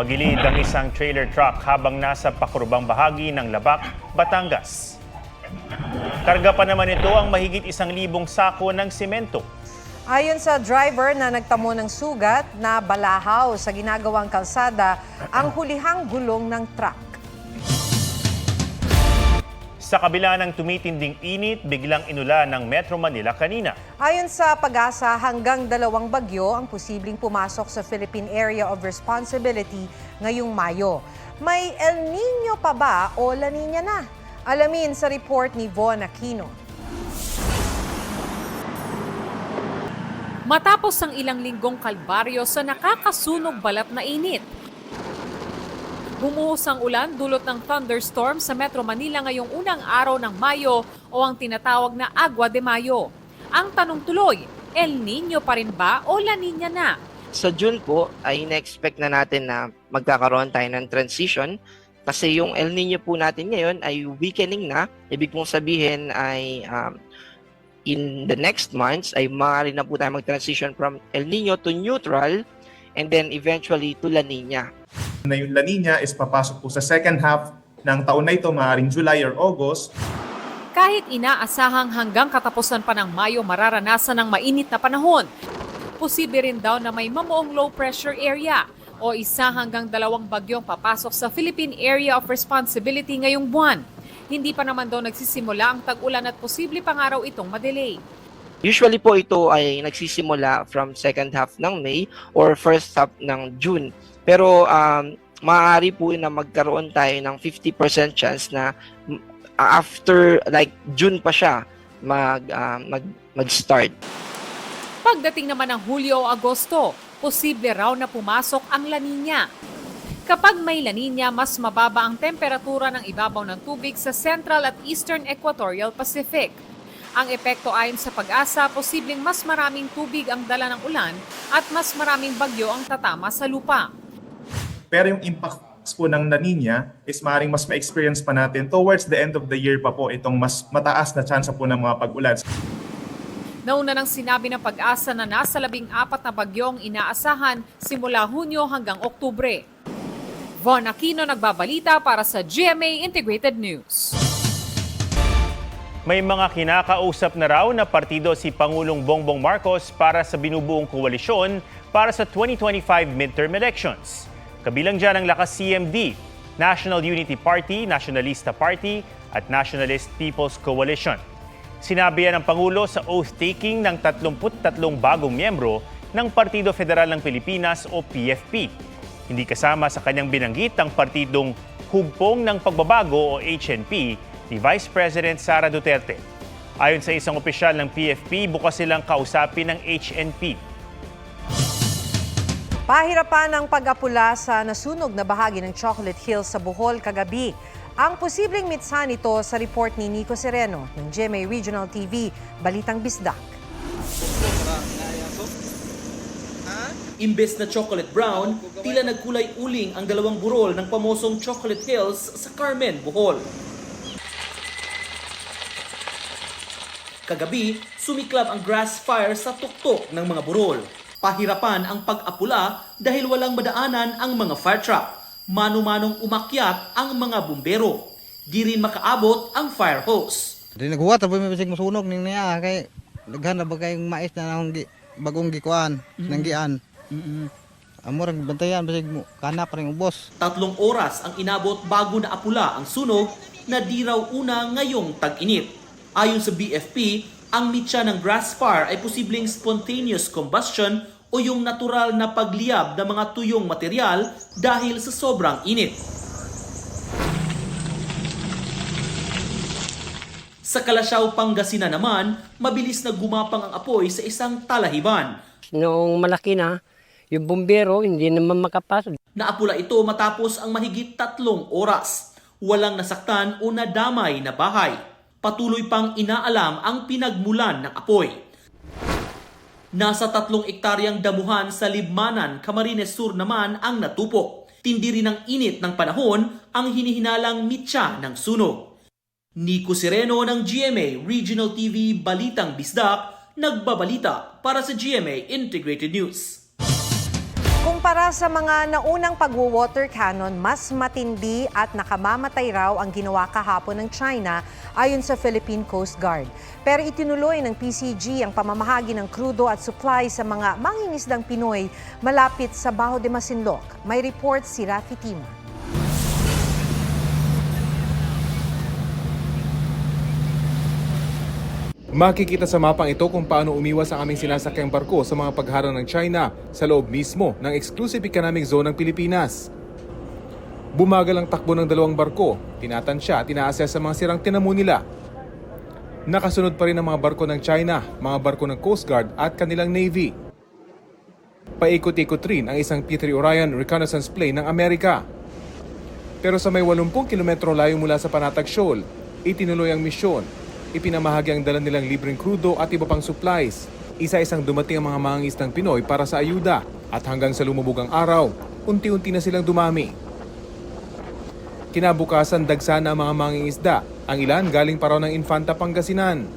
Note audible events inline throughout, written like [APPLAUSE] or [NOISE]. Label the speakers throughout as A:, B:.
A: Tumagilid ang isang trailer truck habang nasa pakurubang bahagi ng Labak, Batangas. Karga pa naman ito ang mahigit isang libong sako ng simento.
B: Ayon sa driver na nagtamo ng sugat na balahaw sa ginagawang kalsada ang hulihang gulong ng truck.
A: Sa kabila ng tumitinding init, biglang inula ng Metro Manila kanina.
B: Ayon sa pag-asa, hanggang dalawang bagyo ang posibleng pumasok sa Philippine Area of Responsibility ngayong Mayo. May El Nino pa ba o La Nina na? Alamin sa report ni Von Aquino.
C: Matapos ang ilang linggong kalbaryo sa nakakasunog balat na init. Bumuhos ang ulan dulot ng thunderstorm sa Metro Manila ngayong unang araw ng Mayo o ang tinatawag na Agua de Mayo. Ang tanong tuloy, El Nino pa rin ba o La Nina na?
D: Sa June po ay na-expect na natin na magkakaroon tayo ng transition kasi yung El Nino po natin ngayon ay weakening na. Ibig pong sabihin ay um, in the next months ay maaari na po tayo mag-transition from El Nino to neutral and then eventually to La Nina.
E: Na yung La Nina is papasok po sa second half ng taon na ito, maaaring July or August.
C: Kahit inaasahang hanggang katapusan pa ng Mayo mararanasan ng mainit na panahon, posible rin daw na may mamuong low pressure area o isa hanggang dalawang bagyong papasok sa Philippine Area of Responsibility ngayong buwan. Hindi pa naman daw nagsisimula ang tag-ulan at posible pang araw itong madelay.
D: Usually po ito ay nagsisimula from second half ng May or first half ng June. Pero um, maaari po na magkaroon tayo ng 50% chance na after like June pa siya mag ah, mag mag-start.
C: Pagdating naman ng Hulyo o Agosto, posible raw na pumasok ang La Nina. Kapag may La Nina, mas mababa ang temperatura ng ibabaw ng tubig sa Central at Eastern Equatorial Pacific. Ang epekto ayon sa pag-asa, posibleng mas maraming tubig ang dala ng ulan at mas maraming bagyo ang tatama sa lupa.
E: Pero yung impacts po ng La Nina is maaaring mas ma-experience pa natin towards the end of the year pa po itong mas mataas na chance po ng mga pag-ulan.
C: Nauna nang sinabi ng pag-asa na nasa labing apat na bagyo ang inaasahan simula Hunyo hanggang Oktubre. Von Aquino nagbabalita para sa GMA Integrated News.
A: May mga kinakausap na raw na partido si Pangulong Bongbong Marcos para sa binubuong koalisyon para sa 2025 midterm elections. Kabilang dyan ang Lakas CMD, National Unity Party, Nationalista Party at Nationalist People's Coalition. Sinabi yan ng Pangulo sa oath-taking ng 33 bagong miyembro ng Partido Federal ng Pilipinas o PFP. Hindi kasama sa kanyang binanggit ang partidong Hugpong ng Pagbabago o HNP ni Vice President Sara Duterte. Ayon sa isang opisyal ng PFP, bukas silang kausapin ng HNP.
B: Pahirapan ang pag-apula sa nasunog na bahagi ng Chocolate Hills sa Bohol kagabi. Ang posibleng mitsa nito sa report ni Nico Sereno ng GMA Regional TV, Balitang Bisdak.
F: Imbes na chocolate brown, tila nagkulay uling ang dalawang burol ng pamosong Chocolate Hills sa Carmen, Bohol. Kagabi, sumiklab ang grass fire sa tuktok ng mga burol. Pahirapan ang pag-apula dahil walang madaanan ang mga fire truck. Mano-manong umakyat ang mga bumbero. Di rin makaabot ang fire hose.
G: Di naghuwat tapos may bisig masunog ning niya kay daghan na ba kayong mais na nang bagong gikuan nang gian. Amo ra bantayan bisig mo kana pa ring ubos.
F: Tatlong oras ang inabot bago na apula ang sunog na di raw una ngayong tag-init. Ayon sa BFP, ang mitya ng grass fire ay posibleng spontaneous combustion o yung natural na pagliyab ng mga tuyong material dahil sa sobrang init. Sa Kalasyaw, Pangasinan naman, mabilis na gumapang ang apoy sa isang talahiban.
H: Noong malaki na, yung bumbero hindi naman makapasok.
F: Naapula ito matapos ang mahigit tatlong oras. Walang nasaktan o nadamay na bahay. Patuloy pang inaalam ang pinagmulan ng apoy. Nasa tatlong ektaryang damuhan sa Libmanan, Camarines Sur naman ang natupo. Tindi rin ng init ng panahon ang hinihinalang mitya ng sunog. Nico Sereno ng GMA Regional TV Balitang Bisdak, nagbabalita para sa GMA Integrated News.
B: Kumpara sa mga naunang pagwo-water cannon, mas matindi at nakamamatay raw ang ginawa kahapon ng China ayon sa Philippine Coast Guard. Pero itinuloy ng PCG ang pamamahagi ng krudo at supply sa mga mangingisdang Pinoy malapit sa Baho de Masinloc. May report si Rafi Tima.
I: Makikita sa mapang ito kung paano umiwas ang aming sinasakyang barko sa mga pagharang ng China sa loob mismo ng Exclusive Economic Zone ng Pilipinas. Bumagal ang takbo ng dalawang barko, tinatansya at inaasess sa mga sirang tinamo nila. Nakasunod pa rin ang mga barko ng China, mga barko ng Coast Guard at kanilang Navy. Paikot-ikot rin ang isang P-3 Orion reconnaissance plane ng Amerika. Pero sa may 80 kilometro layo mula sa Panatag Shoal, itinuloy ang misyon. Ipinamahagi ang dala nilang libreng krudo at iba pang supplies. Isa-isang dumating ang mga mangingisdang Pinoy para sa ayuda at hanggang sa lumubog ang araw, unti-unti na silang dumami. Kinabukasan dagsa na ang mga mangingisda, ang ilan galing pa raw ng Infanta Pangasinan.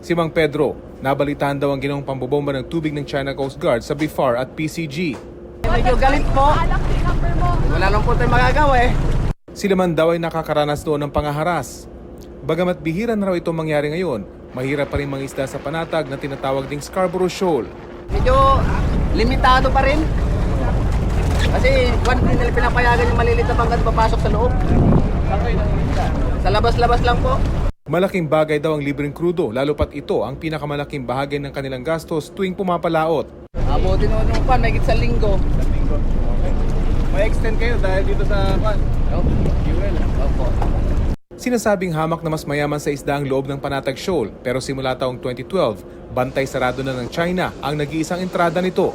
I: Si Mang Pedro, nabalitaan daw ang ginawang pambobomba ng tubig ng China Coast Guard sa BIFAR at PCG.
J: Medyo galit po. Wala lang po tayong magagawa eh.
I: Sila man daw ay nakakaranas doon ng pangaharas. Bagamat bihira na raw itong mangyari ngayon, mahirap pa rin mga isda sa panatag na tinatawag ding Scarborough Shoal.
J: Medyo limitado pa rin. Kasi kung hindi nila pinapayagan yung malilit na pangkat papasok sa loob. Sa labas-labas lang po.
I: Malaking bagay daw ang libreng krudo, lalo pat ito ang pinakamalaking bahagi ng kanilang gastos tuwing pumapalaot.
J: Abutin naman yung pan, may sa linggo.
I: May extend kayo dahil dito sa pan.
J: Fuel. Opo.
I: Sinasabing hamak na mas mayaman sa isda ang loob ng Panatag Shoal pero simula taong 2012, bantay sarado na ng China ang nag-iisang entrada nito.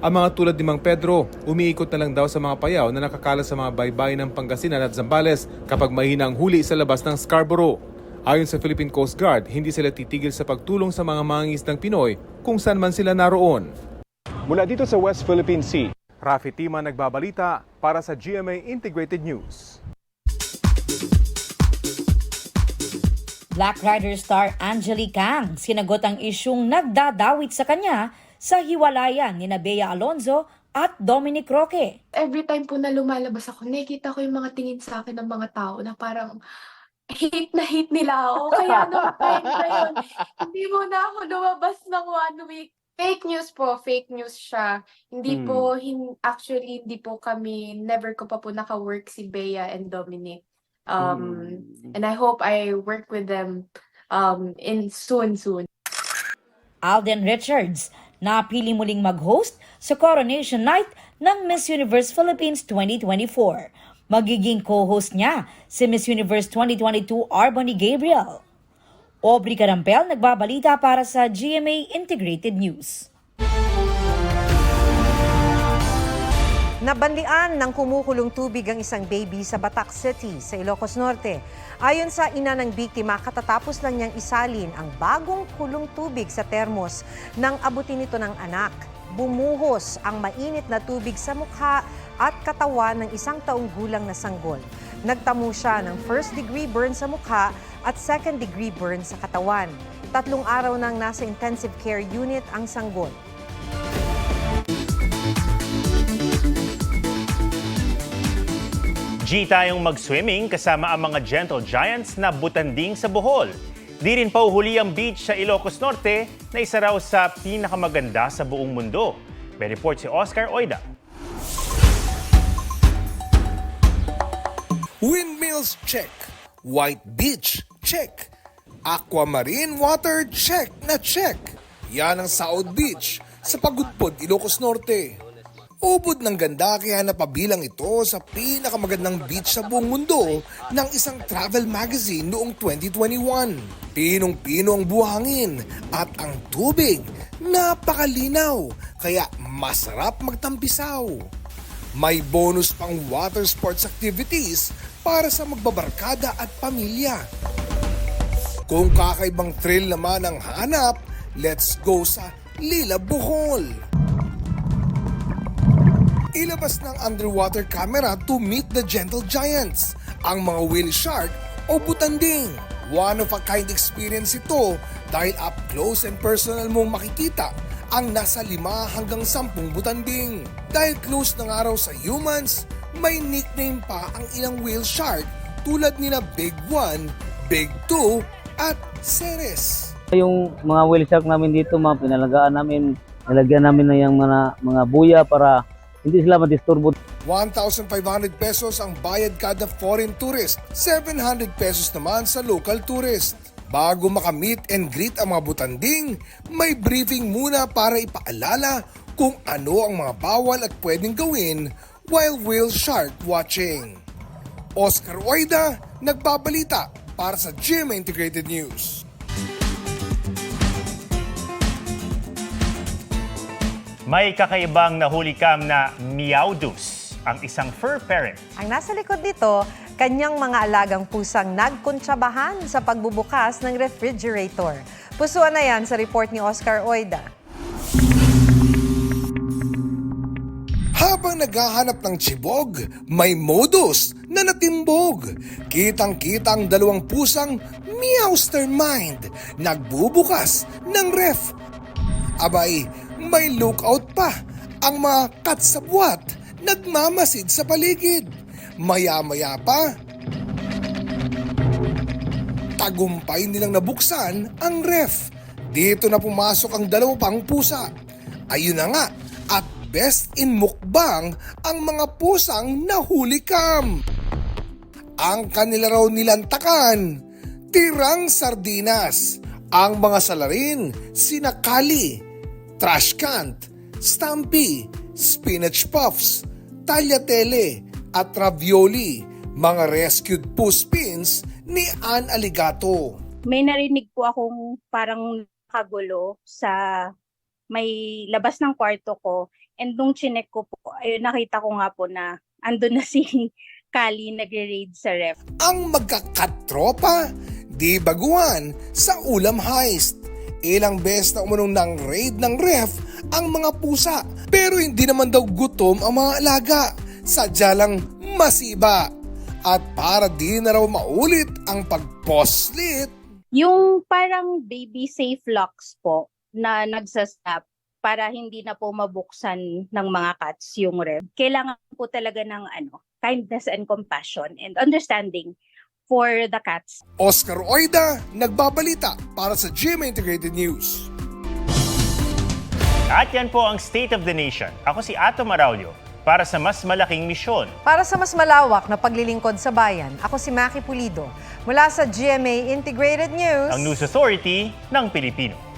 I: Ang mga tulad ni Mang Pedro, umiikot na lang daw sa mga payaw na nakakala sa mga baybay ng Pangasinan at Zambales kapag mahina ang huli sa labas ng Scarborough. Ayon sa Philippine Coast Guard, hindi sila titigil sa pagtulong sa mga mangingisdang Pinoy kung saan man sila naroon. Mula dito sa West Philippine Sea, Rafi Tima nagbabalita para sa GMA Integrated News.
K: Black Rider star Angelique Kang sinagot ang isyung nagdadawit sa kanya sa hiwalayan ni Bea Alonzo at Dominic Roque.
L: every time po na lumalabas ako, nakikita ko yung mga tingin sa akin ng mga tao na parang hate na hate nila ako. Kaya [LAUGHS] nung time na yun, hindi mo na ako lumabas ng one week. Fake news po, fake news siya. Hindi po, hin- actually, hindi po kami, never ko pa po naka-work si Bea and Dominic. Um, And I hope I work with them um, in soon, soon.
K: Alden Richards napili muling mag-host sa Coronation Night ng Miss Universe Philippines 2024. Magiging co-host niya si Miss Universe 2022 Arbony Gabriel. Aubrey Carampel nagbabalita para sa GMA Integrated News.
B: Nabanlian ng kumukulong tubig ang isang baby sa Batac City sa Ilocos Norte. Ayon sa ina ng biktima, katatapos lang niyang isalin ang bagong kulong tubig sa termos nang abutin ito ng anak. Bumuhos ang mainit na tubig sa mukha at katawan ng isang taong gulang na sanggol. Nagtamo siya ng first degree burn sa mukha at second degree burn sa katawan. Tatlong araw nang nasa intensive care unit ang sanggol.
A: G tayong mag-swimming kasama ang mga gentle giants na butanding sa Bohol. Di rin pauhuli ang beach sa Ilocos Norte na isa raw sa pinakamaganda sa buong mundo. May report si Oscar Oida.
M: Windmills check. White Beach check. Aquamarine Water check na check. Yan ang South Beach sa Pagudpod, Ilocos Norte. Ubod ng ganda kaya napabilang ito sa pinakamagandang beach sa buong mundo ng isang travel magazine noong 2021. Pinong-pino ang buhangin at ang tubig napakalinaw kaya masarap magtampisaw. May bonus pang water sports activities para sa magbabarkada at pamilya. Kung kakaibang thrill naman ang hanap, let's go sa Lila Bohol. Ilabas ng underwater camera to meet the gentle giants, ang mga whale shark o butanding. One of a kind experience ito dahil up close and personal mong makikita ang nasa lima hanggang sampung butanding. Dahil close ng araw sa humans, may nickname pa ang ilang whale shark tulad nina Big 1, Big 2 at Ceres.
N: Yung mga whale shark namin dito, mga pinalagaan namin, nilagyan namin na yung mga, mga buya para hindi sila madisturbo.
M: 1,500 pesos ang bayad kada foreign tourist, 700 pesos naman sa local tourist. Bago makamit and greet ang mga butanding, may briefing muna para ipaalala kung ano ang mga bawal at pwedeng gawin while whale shark watching. Oscar Oida, nagbabalita para sa GMA Integrated News.
A: May kakaibang nahuli cam na Meowdus, ang isang fur parent.
B: Ang nasa likod nito, kanyang mga alagang pusang nagkuntsabahan sa pagbubukas ng refrigerator. Pusuan na yan sa report ni Oscar Oida.
M: Habang naghahanap ng chibog, may modus na natimbog. Kitang-kita ang dalawang pusang Meowstermind nagbubukas ng ref. Abay, may lookout pa ang mga katsabwat nagmamasid sa paligid. Maya-maya pa, tagumpay nilang nabuksan ang ref. Dito na pumasok ang dalawa pang pusa. Ayun na nga, at best in mukbang ang mga pusang nahuli kam. Ang kanila raw nilantakan, tirang sardinas. Ang mga salarin, sinakali, trash cant, stampy, spinach puffs, tagliatelle, at ravioli, mga rescued puspins ni Ann Aligato.
O: may narinig po akong parang kagulo sa may labas ng kwarto ko. And nung chinek ko po, ayun, nakita ko nga po na andun na [LAUGHS] si Kali nagre-raid sa ref.
M: ang magkakatropa, di baguhan sa ulam heist. Ilang beses na umunong ng raid ng ref ang mga pusa pero hindi naman daw gutom ang mga alaga. Sadya lang masiba. At para di na raw maulit ang pagposlit,
O: Yung parang baby safe locks po na nagsasnap para hindi na po mabuksan ng mga cats yung ref. Kailangan po talaga ng ano, kindness and compassion and understanding for the cats.
M: Oscar Oida, nagbabalita para sa GMA Integrated News.
A: At yan po ang State of the Nation. Ako si Ato Maraulio para sa mas malaking misyon.
B: Para sa mas malawak na paglilingkod sa bayan, ako si Maki Pulido. Mula sa GMA Integrated News.
A: Ang News Authority ng Pilipino.